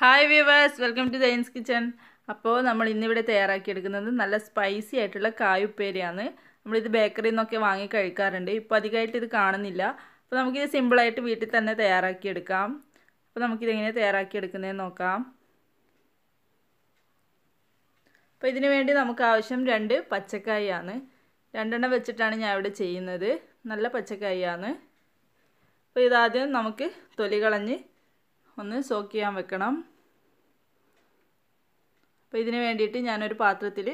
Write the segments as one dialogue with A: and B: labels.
A: Hi viewers welcome to Jain's kitchen അപ്പോൾ നമ്മൾ ഇന്നിവിടെ തയ്യാറാക്കിയെടുക്കുന്നത് നല്ല സ്പൈസി ആയിട്ടുള്ള കായുപ്പേരിയാണ്. നമ്മളിത് ബേക്കറിയിൽ നിന്നൊക്കെ വാങ്ങി കഴിക്കാറുണ്ട്. ഇപ്പോൾ അധികമായിട്ട് ഇത് കാണുന്നില്ല. അപ്പോൾ നമുക്കിത് സിമ്പിളായിട്ട് വീട്ടിൽ തന്നെ തയ്യാറാക്കിയെടുക്കാം. അപ്പോൾ നമുക്കിതെങ്ങനെ തയ്യാറാക്കിയെടുക്കുന്നതെന്ന് നോക്കാം. അപ്പോൾ ഇതിനു വേണ്ടി നമുക്ക് ആവശ്യം രണ്ട് പച്ചക്കായാണ്. രണ്ടെണ്ണം വെച്ചിട്ടാണ് ഞാൻ ഇവിടെ ചെയ്യുന്നത്. നല്ല പച്ചക്കായാണ്. അപ്പോൾ ഇതാദ്യം നമുക്ക് തൊലി കളഞ്ഞ് ഒന്ന് സോക്ക് ചെയ്യാൻ വെക്കണം. അപ്പോൾ ഇതിന് വേണ്ടിയിട്ട് ഞാനൊരു പാത്രത്തിൽ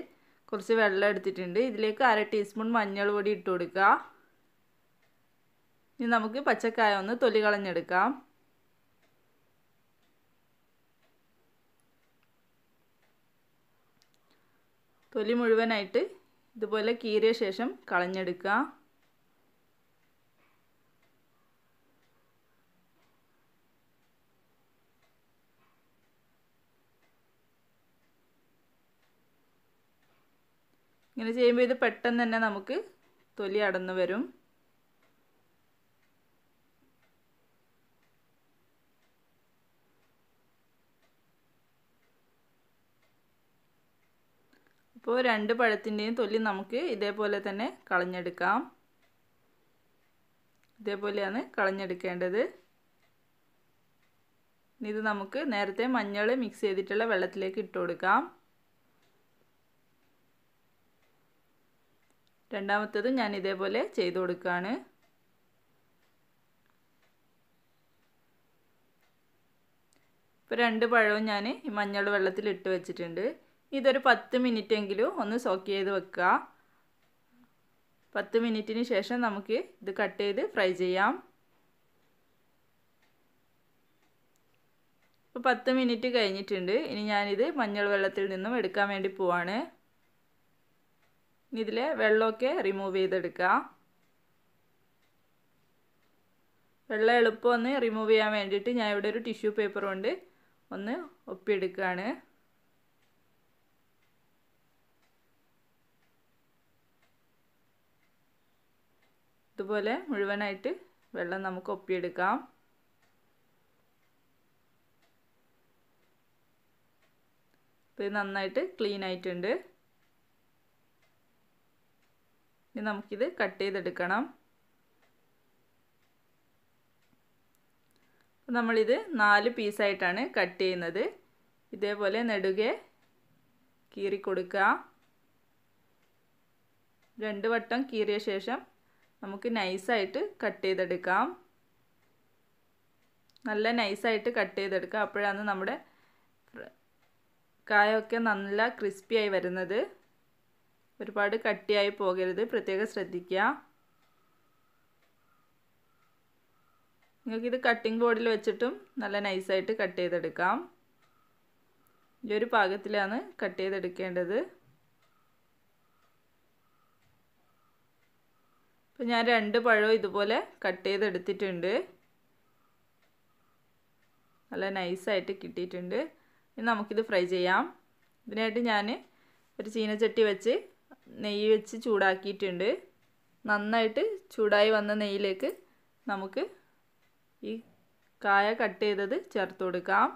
A: കുറച്ച് വെള്ളം എടുത്തിട്ടുണ്ട്. ഇതിലേക്ക് അര ടീസ്പൂൺ മഞ്ഞൾ പൊടി ഇട്ട് കൊടുക്കുക. ഇനി നമുക്ക് പച്ചക്കായ ഒന്ന് തൊലി കളഞ്ഞെടുക്കാം. തൊലി മുഴുവനായിട്ട് ഇതുപോലെ കീറിയ ശേഷം കളഞ്ഞെടുക്കുക. ഇങ്ങനെ ചെയ്യുമ്പോൾ ഇത് പെട്ടെന്ന് തന്നെ നമുക്ക് തൊലി അടന്നു വരും. അപ്പോൾ രണ്ട് പഴത്തിന്റെയും തൊലി നമുക്ക് ഇതേപോലെ തന്നെ കളഞ്ഞെടുക്കാം. ഇതേപോലെയാണ് കളഞ്ഞെടുക്കേണ്ടത്. ഇത് നമുക്ക് നേരത്തെ മഞ്ഞൾ മിക്സ് ചെയ്തിട്ടുള്ള വെള്ളത്തിലേക്ക് ഇട്ട് കൊടുക്കാം. രണ്ടാമത്തതും ഞാൻ ഇതേപോലെ ചെയ്തു കൊടുക്കുകയാണ് ഇപ്പോൾ രണ്ട് പഴവും ഞാൻ ഈ മഞ്ഞൾ വെള്ളത്തിൽ ഇട്ട് വെച്ചിട്ടുണ്ട്. ഇതൊരു പത്ത് മിനിറ്റ് എങ്കിലും ഒന്ന് സോക്ക് ചെയ്ത് വെക്കുക. പത്ത് മിനിറ്റിന് ശേഷം നമുക്ക് ഇത് കട്ട് ചെയ്ത് ഫ്രൈ ചെയ്യാം. ഇപ്പോൾ പത്ത് മിനിറ്റ് കഴിഞ്ഞിട്ടുണ്ട്. ഇനി ഞാനിത് മഞ്ഞൾ വെള്ളത്തിൽ നിന്നും എടുക്കാൻ വേണ്ടി പോവാണ്. ഇതിലെ വെള്ളമൊക്കെ റിമൂവ് ചെയ്തെടുക്കുക. വെള്ളം എളുപ്പം ഒന്ന് റിമൂവ് ചെയ്യാൻ വേണ്ടിയിട്ട് ഞാൻ ഇവിടെ ഒരു ടിഷ്യൂ പേപ്പർ കൊണ്ട് ഒന്ന് ഒപ്പിയെടുക്കുകയാണ്. ഇതുപോലെ മുഴുവനായിട്ട് വെള്ളം നമുക്ക് ഒപ്പിയെടുക്കാം. ഇത് നന്നായിട്ട് ക്ലീൻ ആയിട്ടുണ്ട്. ഇനി നമുക്കിത് കട്ട് ചെയ്തെടുക്കണം. നമ്മളിത് നാല് പീസായിട്ടാണ് കട്ട് ചെയ്യുന്നത്. ഇതേപോലെ നെടുകെ കീറി കൊടുക്കുക. രണ്ട് വട്ടം കീറിയ ശേഷം നമുക്ക് നൈസായിട്ട് കട്ട് ചെയ്തെടുക്കാം. നല്ല നൈസായിട്ട് കട്ട് ചെയ്തെടുക്കുക. അപ്പോഴാണ് നമ്മുടെ കായൊക്കെ നല്ല ക്രിസ്പിയായി വരുന്നത്. ഒരുപാട് കട്ടിയായി പോകരുത്. പ്രത്യേകം ശ്രദ്ധിക്കുക. നിങ്ങൾക്കിത് കട്ടിംഗ് ബോർഡിൽ വെച്ചിട്ടും നല്ല നൈസായിട്ട് കട്ട് ചെയ്തെടുക്കാം. ഈ ഒരു പാകത്തിലാണ് കട്ട് ചെയ്തെടുക്കേണ്ടത്. ഇപ്പം ഞാൻ രണ്ട് പഴവും ഇതുപോലെ കട്ട് ചെയ്തെടുത്തിട്ടുണ്ട്. നല്ല നൈസായിട്ട് കിട്ടിയിട്ടുണ്ട്. ഇനി നമുക്കിത് ഫ്രൈ ചെയ്യാം. ഇതിനായിട്ട് ഞാൻ ഒരു ചീനച്ചട്ടി വെച്ച് നെയ്യ് വെച്ച് ചൂടാക്കിയിട്ടുണ്ട്. നന്നായിട്ട് ചൂടായി വന്ന നെയ്യിലേക്ക് നമുക്ക് ഈ കായ കട്ട് ചെയ്തത് ചേർത്ത് കൊടുക്കാം.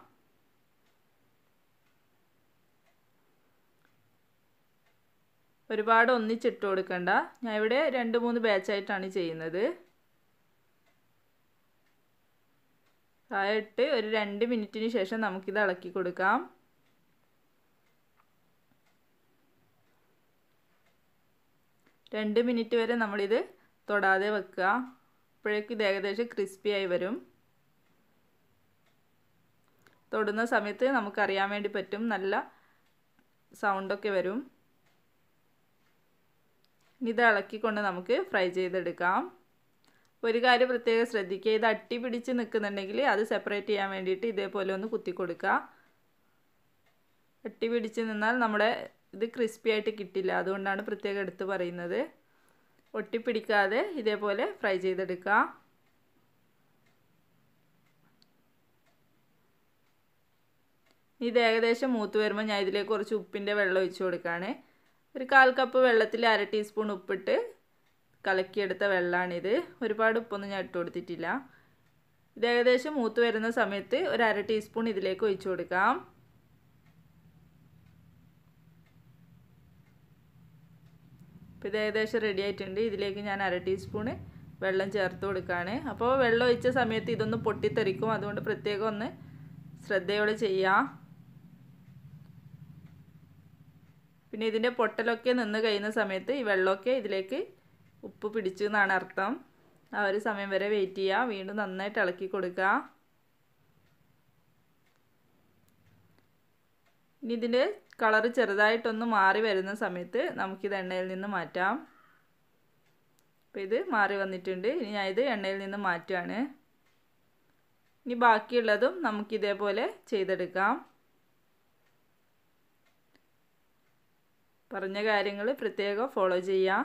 A: ഒരുപാട് ഒന്നിച്ചിട്ട് കൊടുക്കണ്ട. ഞാൻ ഇവിടെ രണ്ട് മൂന്ന് ബാച്ചായിട്ടാണ് ചെയ്യുന്നത്. കായ ഇട്ട് ഒരു രണ്ട് മിനിറ്റിന് ശേഷം നമുക്കിത് ഇളക്കി കൊടുക്കാം. രണ്ട് മിനിറ്റ് വരെ നമ്മളിത് തൊടാതെ വെക്കുക. അപ്പോഴേക്കും ഇത് ഏകദേശം ക്രിസ്പി ആയി വരും. തൊടുന്ന സമയത്ത് നമുക്കറിയാൻ വേണ്ടി പറ്റും. നല്ല സൗണ്ടൊക്കെ വരും. ഇത് ഇളക്കിക്കൊണ്ട് നമുക്ക് ഫ്രൈ ചെയ്തെടുക്കാം. ഒരു കാര്യം പ്രത്യേകം ശ്രദ്ധിക്കുക. ഇത് അട്ടി പിടിച്ച് നിൽക്കുന്നുണ്ടെങ്കിൽ അത് സെപ്പറേറ്റ് ചെയ്യാൻ വേണ്ടിയിട്ട് ഇതേപോലെ ഒന്ന് കുത്തി കൊടുക്കുക അട്ടി പിടിച്ച് നിന്നാൽ നമ്മുടെ ഇത് ക്രിസ്പി ആയിട്ട് കിട്ടില്ല. അതുകൊണ്ടാണ് പ്രത്യേകം എടുത്ത് പറയുന്നത്. ഒട്ടിപ്പിടിക്കാതെ ഇതേപോലെ ഫ്രൈ ചെയ്തെടുക്കുക. ഇത് ഏകദേശം മൂത്ത് വരുമ്പോൾ ഞാൻ ഇതിലേക്ക് കുറച്ച് ഉപ്പിന്റെ വെള്ളം ഒഴിച്ചു കൊടുക്കുകയാണ്. ഒരു കാൽ കപ്പ് വെള്ളത്തിൽ അര ടീസ്പൂൺ ഉപ്പിട്ട് കലക്കിയെടുത്ത വെള്ളമാണിത് ഒരുപാട് ഉപ്പൊന്നും ഞാൻ ഇട്ട് കൊടുത്തിട്ടില്ല. ഇത് ഏകദേശം മൂത്ത് വരുന്ന സമയത്ത് ഒരു അര ടീസ്പൂൺ ഇതിലേക്ക് ഒഴിച്ചു കൊടുക്കാം. ഇപ്പോൾ ഇത് ഏകദേശം റെഡി ആയിട്ടുണ്ട്. ഇതിലേക്ക് ഞാൻ അര ടീസ്പൂണ് വെള്ളം ചേർത്ത് കൊടുക്കുകയാണ് അപ്പോൾ വെള്ളം ഒഴിച്ച സമയത്ത് ഇതൊന്ന് പൊട്ടിത്തെറിക്കും. അതുകൊണ്ട് പ്രത്യേകം ഒന്ന് ശ്രദ്ധയോടെ ചെയ്യാം. പിന്നെ ഇതിന്റെ പൊട്ടലൊക്കെ നിന്ന് കഴിയുന്ന സമയത്ത് ഈ വെള്ളമൊക്കെ ഇതിലേക്ക് ഉപ്പ് പിടിച്ചു എന്നാണ് അർത്ഥം. ആ ഒരു സമയം വരെ വെയിറ്റ് ചെയ്യുക വീണ്ടും നന്നായിട്ട് ഇളക്കി കൊടുക്കുക ഇനി ഇതിന്റെ കളറ് ചെറുതായിട്ടൊന്ന് മാറി വരുന്ന സമയത്ത് നമുക്കിത് എണ്ണയിൽ നിന്ന് മാറ്റാം. അപ്പോൾ ഇത് മാറി വന്നിട്ടുണ്ട്. ഇനി ഞാൻ ഇത് എണ്ണയിൽ നിന്ന് മാറ്റുകയാണ് ഇനി ബാക്കിയുള്ളതും നമുക്കിതേപോലെ ചെയ്തെടുക്കാം. പറഞ്ഞ കാര്യങ്ങൾ പ്രത്യേകം ഫോളോ ചെയ്യാം.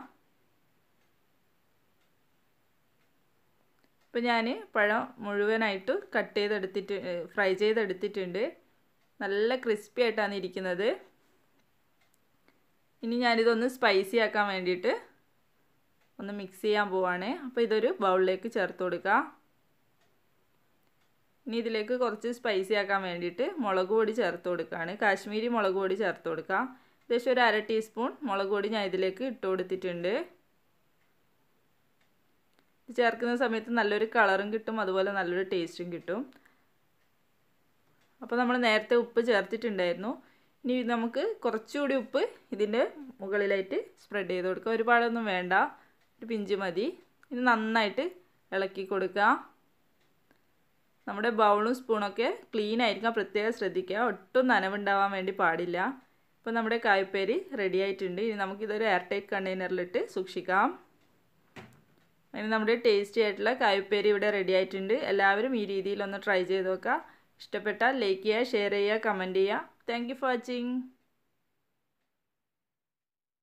A: ഇപ്പം ഞാൻ പഴം മുഴുവനായിട്ട് കട്ട് ചെയ്തെടുത്തിട്ട് ഫ്രൈ ചെയ്തെടുത്തിട്ടുണ്ട്. നല്ല ക്രിസ്പി ആയിട്ടാണ് ഇരിക്കുന്നത്. ഇനി ഞാനിതൊന്ന് സ്പൈസി ആക്കാൻ വേണ്ടിയിട്ട് ഒന്ന് മിക്സ് ചെയ്യാൻ പോവാണ്. അപ്പോൾ ഇതൊരു ബൗളിലേക്ക് ചേർത്ത് കൊടുക്കുക ഇനി ഇതിലേക്ക് കുറച്ച് സ്പൈസി ആക്കാൻ വേണ്ടിയിട്ട് മുളക് പൊടി ചേർത്ത് കൊടുക്കുകയാണ് കാശ്മീരി മുളക് പൊടി ചേർത്ത് കൊടുക്കുക ഏകദേശം ഒരു അര ടീസ്പൂൺ മുളക് പൊടി ഞാൻ ഇതിലേക്ക് ഇട്ട് കൊടുത്തിട്ടുണ്ട്. ചേർക്കുന്ന സമയത്ത് നല്ലൊരു കളറും കിട്ടും അതുപോലെ നല്ലൊരു ടേസ്റ്റും കിട്ടും. അപ്പോൾ നമ്മൾ നേരത്തെ ഉപ്പ് ചേർത്തിട്ടുണ്ടായിരുന്നു. ഇനി നമുക്ക് കുറച്ചുകൂടി ഉപ്പ് ഇതിന്റെ മുകളിലായിട്ട് സ്പ്രെഡ് ചെയ്ത് കൊടുക്കുക ഒരുപാടൊന്നും വേണ്ട. ഒരു പിഞ്ച് മതി. ഇത് നന്നായിട്ട് ഇളക്കി കൊടുക്കുക. നമ്മുടെ ബൗളും സ്പൂണൊക്കെ ക്ലീൻ ആയിരിക്കാം പ്രത്യേകം ശ്രദ്ധിക്കുക. ഒട്ടും നനവുണ്ടാവാൻ വേണ്ടി പാടില്ല. ഇപ്പോൾ നമ്മുടെ കായ്പേരി റെഡി ആയിട്ടുണ്ട്. ഇനി നമുക്കിതൊരു എയർ ടൈറ്റ് കണ്ടെയ്നറിലിട്ട് സൂക്ഷിക്കാം. അതിന് നമ്മുടെ ടേസ്റ്റി ആയിട്ടുള്ള കായ്പേരി ഇവിടെ റെഡി ആയിട്ടുണ്ട്. എല്ലാവരും ഈ രീതിയിലൊന്ന് ട്രൈ ചെയ്ത് നോക്കുക. ഇഷ്ടപ്പെട്ടാൽ ലൈക്ക് ചെയ്യുക ഷെയർ ചെയ്യുക കമന്റ് ചെയ്യുക. Thank you for watching